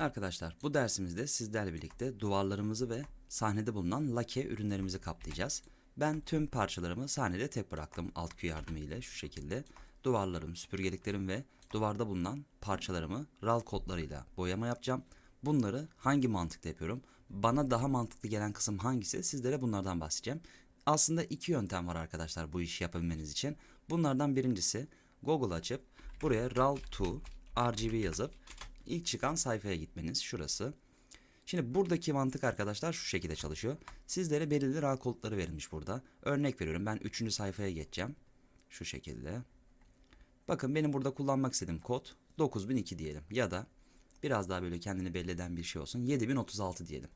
Arkadaşlar bu dersimizde sizlerle birlikte duvarlarımızı ve sahnede bulunan lake ürünlerimizi kaplayacağız. Ben tüm parçalarımı sahnede tek bıraktım alt Q yardımıyla şu şekilde. Duvarlarım, süpürgeliklerim ve duvarda bulunan parçalarımı RAL kodlarıyla boyama yapacağım. Bunları hangi mantıkta yapıyorum? Bana daha mantıklı gelen kısım hangisi? Sizlere bunlardan bahsedeceğim. Aslında iki yöntem var arkadaşlar bu işi yapabilmeniz için. Bunlardan birincisi Google açıp buraya RAL2 RGB yazıp ilk çıkan sayfaya gitmeniz şurası. Şimdi buradaki mantık arkadaşlar şu şekilde çalışıyor. Sizlere belirli RAL kodları verilmiş burada. Örnek veriyorum ben 3. sayfaya geçeceğim. Şu şekilde. Bakın benim burada kullanmak istediğim kod 9002 diyelim ya da biraz daha böyle kendini belli eden bir şey olsun 7036 diyelim.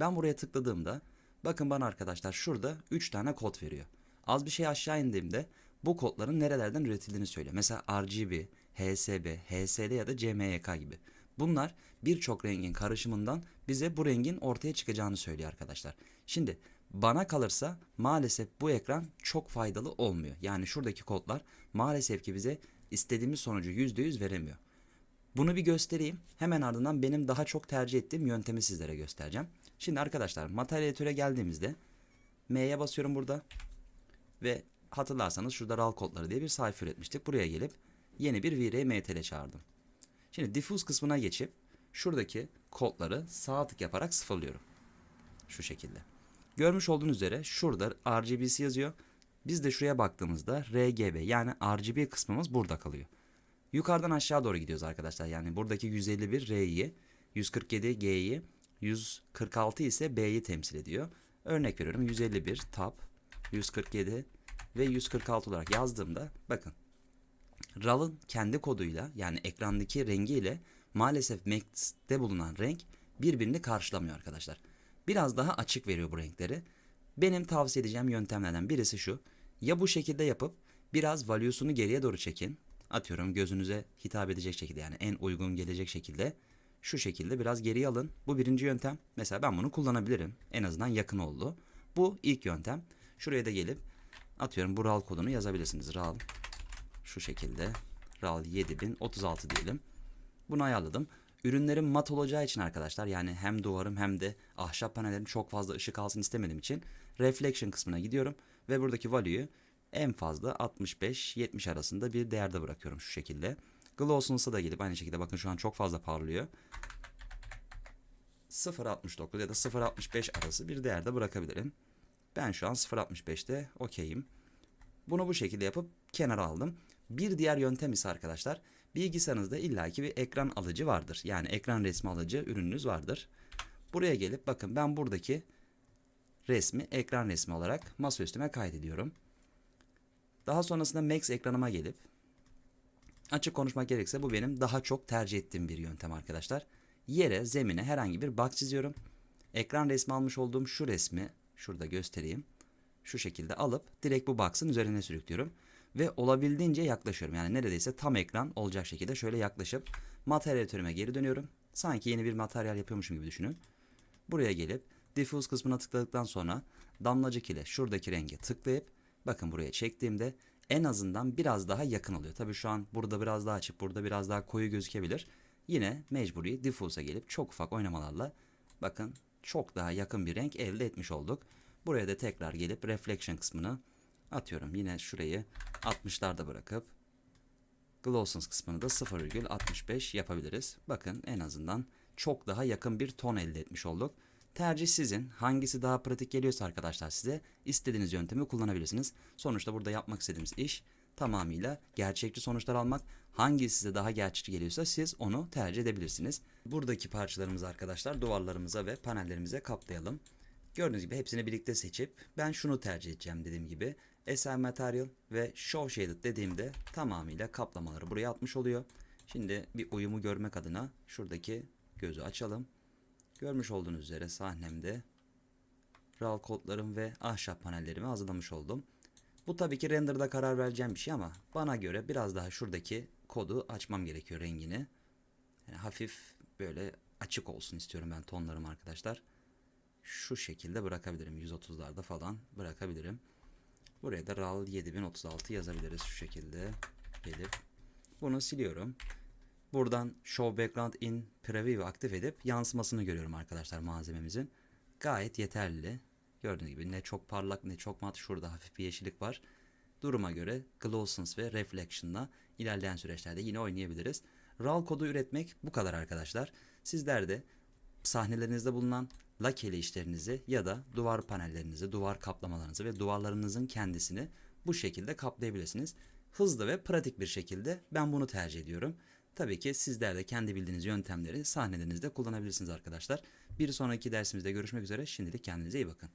Ben buraya tıkladığımda bakın bana arkadaşlar şurada 3 tane kod veriyor. Az bir şey aşağı indiğimde bu kodların nerelerden üretildiğini söylüyor. Mesela RGB, HSB, HSD ya da CMYK gibi. Bunlar birçok rengin karışımından bize bu rengin ortaya çıkacağını söylüyor arkadaşlar. Şimdi bana kalırsa maalesef bu ekran çok faydalı olmuyor. Yani şuradaki kodlar maalesef ki bize istediğimiz sonucu %100 veremiyor. Bunu bir göstereyim. Hemen ardından benim daha çok tercih ettiğim yöntemi sizlere göstereceğim. Şimdi arkadaşlar materyalitüre geldiğimizde M'ye basıyorum burada. Ve hatırlarsanız şurada RAL kodları diye bir sayfa üretmiştik. Buraya gelip yeni bir VRMTL çağırdım. Şimdi diffuse kısmına geçip şuradaki kodları sağ tık yaparak sıfırlıyorum. Şu şekilde. Görmüş olduğunuz üzere şurada RGB'si yazıyor. Biz de şuraya baktığımızda RGB yani RGB kısmımız burada kalıyor. Yukarıdan aşağı doğru gidiyoruz arkadaşlar. Yani buradaki 151 R'yi, 147 G'yi, 146 ise B'yi temsil ediyor. Örnek veriyorum 151 tab, 147 ve 146 olarak yazdığımda bakın RAL'ın kendi koduyla yani ekrandaki rengiyle maalesef Max'te bulunan renk birbirini karşılamıyor arkadaşlar. Biraz daha açık veriyor bu renkleri. Benim tavsiye edeceğim yöntemlerden birisi şu. Ya bu şekilde yapıp biraz value'sunu geriye doğru çekin. Atıyorum gözünüze hitap edecek şekilde yani en uygun gelecek şekilde. Şu şekilde biraz geriye alın. Bu birinci yöntem. Mesela ben bunu kullanabilirim. En azından yakın oldu. Bu ilk yöntem. Şuraya da gelip atıyorum bu RAL kodunu yazabilirsiniz. RAL şu şekilde RAL 7036 diyelim. Bunu ayarladım. Ürünlerim mat olacağı için arkadaşlar yani hem duvarım hem de ahşap panellerim çok fazla ışık alsın istemediğim için reflection kısmına gidiyorum ve buradaki value'yu en fazla 65-70 arasında bir değerde bırakıyorum şu şekilde. Gloss'unsa da gelip aynı şekilde bakın şu an çok fazla parlıyor. 0.69 ya da 0.65 arası bir değerde bırakabilirim. Ben şu an 0.65'te okeyim. Bunu bu şekilde yapıp kenara aldım. Bir diğer yöntem ise arkadaşlar bilgisayarınızda illaki bir ekran alıcı vardır. Yani ekran resmi alıcı ürününüz vardır. Buraya gelip bakın ben buradaki resmi ekran resmi olarak masa üstüme kaydediyorum. Daha sonrasında Max ekranıma gelip açık konuşmak gerekirse bu benim daha çok tercih ettiğim bir yöntem arkadaşlar. Yere, zemine herhangi bir box çiziyorum. Ekran resmi almış olduğum şu resmi şurada göstereyim. Şu şekilde alıp direkt bu box'ın üzerine sürüklüyorum ve olabildiğince yaklaşıyorum. Yani neredeyse tam ekran olacak şekilde şöyle yaklaşıp materyalitörüme geri dönüyorum. Sanki yeni bir materyal yapıyormuşum gibi düşünün. Buraya gelip diffuse kısmına tıkladıktan sonra damlacık ile şuradaki renge tıklayıp bakın buraya çektiğimde en azından biraz daha yakın oluyor. Tabii şu an burada biraz daha açık, burada biraz daha koyu gözükebilir. Yine mecburi diffuse'a gelip çok ufak oynamalarla bakın çok daha yakın bir renk elde etmiş olduk. Buraya da tekrar gelip reflection kısmını atıyorum. Yine şurayı 60'larda bırakıp Glowsons kısmını da 0,65 yapabiliriz. Bakın en azından çok daha yakın bir ton elde etmiş olduk. Tercih sizin. Hangisi daha pratik geliyorsa arkadaşlar size istediğiniz yöntemi kullanabilirsiniz. Sonuçta burada yapmak istediğimiz iş tamamıyla gerçekçi sonuçlar almak. Hangisi size daha gerçekçi geliyorsa siz onu tercih edebilirsiniz. Buradaki parçalarımızı arkadaşlar duvarlarımıza ve panellerimize kaplayalım. Gördüğünüz gibi hepsini birlikte seçip ben şunu tercih edeceğim dediğim gibi SR Material ve Show Shaded dediğimde tamamıyla kaplamaları buraya atmış oluyor. Şimdi bir uyumu görmek adına şuradaki gözü açalım. Görmüş olduğunuz üzere sahnemde RAL kodlarım ve ahşap panellerimi hazırlamış oldum. Bu tabii ki renderda karar vereceğim bir şey ama bana göre biraz daha şuradaki kodu açmam gerekiyor rengini. Yani hafif böyle açık olsun istiyorum ben tonlarım arkadaşlar. Şu şekilde bırakabilirim. 130'larda falan bırakabilirim. Buraya da RAL 7036 yazabiliriz şu şekilde. Gelip bunu siliyorum. Buradan Show Background in Preview aktif edip yansımasını görüyorum arkadaşlar malzememizin. Gayet yeterli. Gördüğünüz gibi ne çok parlak ne çok mat. Şurada hafif bir yeşillik var. Duruma göre Glowsons ve Reflection'la ilerleyen süreçlerde yine oynayabiliriz. RAW kodu üretmek bu kadar arkadaşlar. Sizler de sahnelerinizde bulunan lakeli işlerinizi ya da duvar panellerinizi, duvar kaplamalarınızı ve duvarlarınızın kendisini bu şekilde kaplayabilirsiniz. Hızlı ve pratik bir şekilde ben bunu tercih ediyorum. Tabii ki sizler de kendi bildiğiniz yöntemleri sahnelerinizde kullanabilirsiniz arkadaşlar. Bir sonraki dersimizde görüşmek üzere. Şimdilik kendinize iyi bakın.